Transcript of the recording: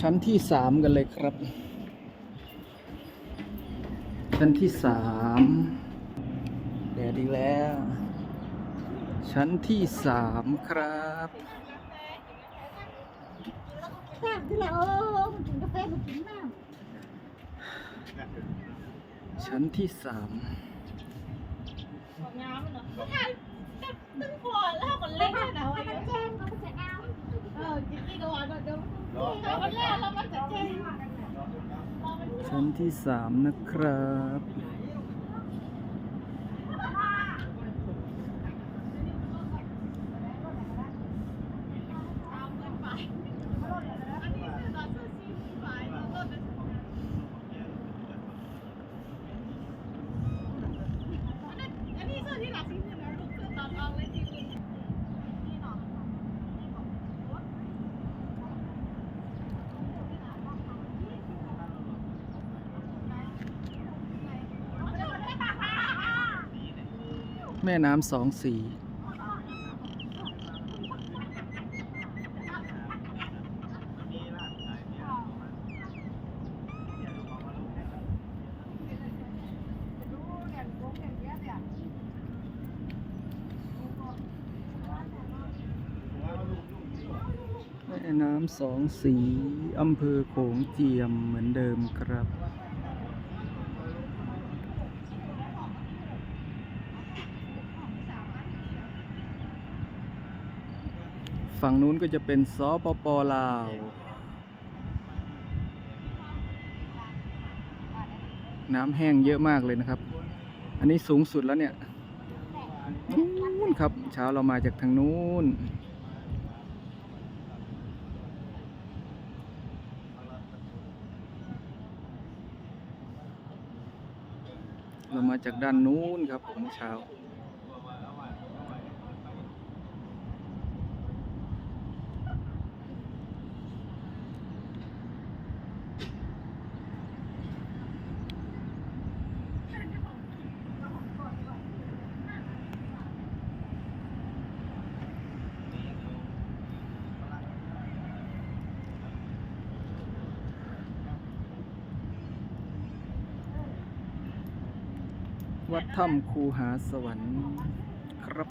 ชั้นที่สามกันเลยครับ ชั้นที่สามแดดอีกแล้ว ชั้นที่สามครับแซ่บที่ละเออมันกินกาแฟมันกินน้ชั้นที่สามงามเนาะถ่ายตึ้งพอแล้วคนเล่นนะถ้ามันแจ้งมันจะเอาเออจริงก็ว่าเดี๋ยว ชั้นที่สามนะครับ อันนี้เสื้อที่หลักสีเงินนะลูกเสื้อตอนออกเลยสีเงินนี่เนาะ แม่น้ำสองสี แม่น้ำสองสีอำเภอโขงเจียมเหมือนเดิมครับ ฝั่งนู้นก็จะเป็นสปปลาว น้ำแห้งเยอะมากเลยนะครับ อันนี้สูงสุดแล้วเนี่ยนู้นครับ เช้าเรามาจากทางนู้น เรามาจากด้านนู้นครับผมเช้า วัดถ้ำคูหาสวรรค์ครับ